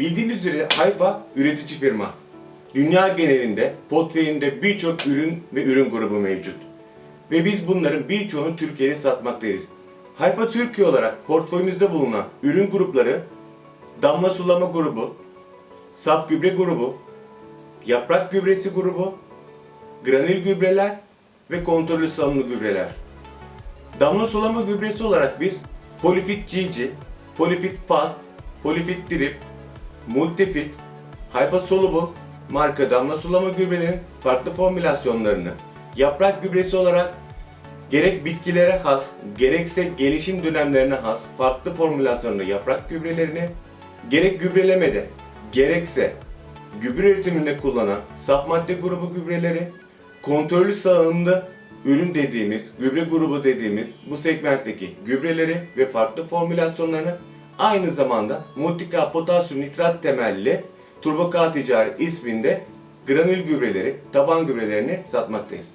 Bildiğiniz üzere Hayfa üretici firma. Dünya genelinde portföyünde birçok ürün ve ürün grubu mevcut. Ve biz bunların birçoğunu Türkiye'de satmaktayız. Hayfa Türkiye olarak portföyümüzde bulunan ürün grupları damla sulama grubu, saf gübre grubu, yaprak gübresi grubu, granül gübreler ve kontrollü salımlı gübreler. Damla sulama gübresi olarak biz Polifit GG, Polifit Fast, Polifit Drip, Multifit, Hypa marka damla sulama gübrelerin farklı formülasyonlarını, yaprak gübresi olarak gerek bitkilere has, gerekse gelişim dönemlerine has farklı formülasyonlu yaprak gübrelerini, gerek gübrelemede, gerekse gübre üretiminde kullanan saf madde grubu gübreleri, kontrollü salınımlı ürün dediğimiz, gübre grubu dediğimiz bu segmentteki gübreleri ve farklı formülasyonlarını aynı zamanda Multika Potasyum Nitrat temelli Turbo K Ticari isminde granül gübreleri, taban gübrelerini satmaktayız.